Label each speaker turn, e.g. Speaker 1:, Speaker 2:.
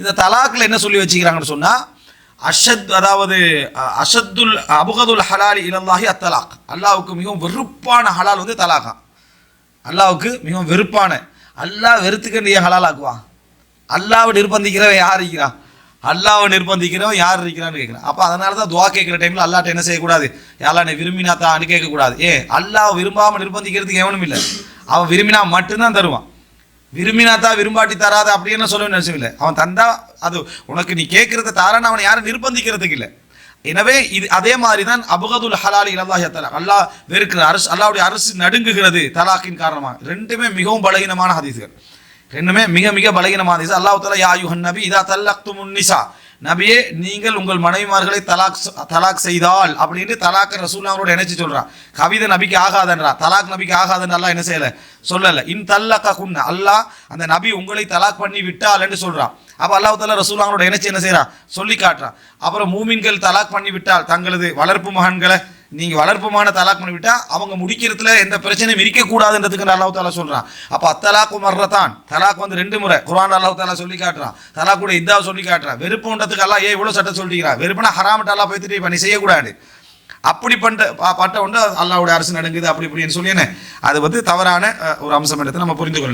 Speaker 1: இந்த தலாக்கில் என்ன சொல்லி வச்சுக்கிறாங்கன்னு சொன்னால் அஷத் அதாவது அஷத்துல் அபுகதுல் ஹலாலி இலல்லாஹி அத்தலாக். அல்லாவுக்கு மிகவும் வெறுப்பான ஹலால் வந்து தலாக்கா. அல்லாவுக்கு மிகவும் வெறுப்பான. அல்லாஹ் வெறுத்துக்கண்டிய ஹலால் ஆக்குவான் அல்லாவை நிர்பந்திக்கிறவன் யார் இருக்கிறான் அல்லாவை நிர்பந்திக்கிறவன் யார் இருக்கிறான்னு கேட்குறான் அப்போ அதனால தான் துவா கேட்குற டைமில் அல்லாட்ட என்ன செய்யக்கூடாது? யாரெல்லாம் விரும்பினா தான்னு கேட்கக்கூடாது ஏ அல்லாஹ் விரும்பாமல் நிர்பந்திக்கிறதுக்கு எவனும் இல்லை. அவன் விரும்பினா மட்டும்தான் தருவான். விரும்பினா தான் விரும்பாட்டி தராது அப்படின்னு சொல்ல வேண்டிய அவசியம் இல்லை அவன் தந்தா அது உனக்கு நீ கேட்கறத தாரான்னு அவனை யாரும் நிர்பந்திக்கிறதுக்கு இல்லை. எனவே இது அதே மாதிரி தான் அபுகதுல் ஹலாலி இலல்லாஹி தலாக் அல்லாஹ் வெறுக்கிற அரசு அல்லாவுடைய அரசு நடுங்குகிறது தலாக்கின் காரணமாக. ரெண்டுமே மிகவும் பலகீனமான ஹதீஸ்கள். ரெண்டுமே மிக மிக பலகீனமான ஹதீஸ். அல்லாஹ் தலா யா யுஹன் நபி இதா தல்லக்துமுன் நிசா. நபியே நீங்கள் உங்கள் மனைவிமார்களை தலாக் தலாக் செய்தால் அப்படின்னு தலாக் ரசூல்லாவோட நினைச்சு சொல்றான். கவிதை நபிக்கு ஆகாதன்றா? தலாக் நபிக்கு ஆகாதுன்னு அல்லாஹ் என்ன செய்யல? சொல்லல. இன் தல்லக்க குன்ன. அல்லாஹ் அந்த நபி உங்களை தலாக் பண்ணி விட்டால்னு சொல்றான். அப்ப அல்லாஹ் தாலா ரசூல்லாங்களோட நினைச்சு என்ன செய்கிறான் சொல்லி காட்டுறான். அப்புறம் மூமின்கள் தலாக் பண்ணி விட்டால் தங்களது வளர்ப்பு மகன்களை நீங்க வளர்ப்புமான தலாக் பண்ணிவிட்டால் அவங்க முடிக்கிறதுல எந்த பிரச்சனையும் இருக்கக்கூடாதுன்றதுக்கு அல்லாஹ் தாலா சொல்றான். அப்ப அத்தலாக்கு மர்றதான் தலாக் வந்து ரெண்டு முறை குரான் அல்லாஹ் தாலா சொல்லி காட்டுறான். தலாக் கூட இதாவை சொல்லி காட்டுறான். வெறுப்புன்றதுக்கு அல்லாஹ் ஏன் இவ்வளவு சட்டம் சொல்லிக்கிறான்? வெறுப்புனா ஹராமட்டு அல்லாஹ் போய்த்துட்டு இப்ப செய்யக்கூடாது. அப்படி பண்ணிட்டு பட்ட ஒன்று அல்லாவுடைய அரசு நடங்குது அப்படி இப்படின்னு சொல்லி அது வந்து தவறான ஒரு அம்சம் எடுத்து நம்ம புரிந்து கொள்ளணும்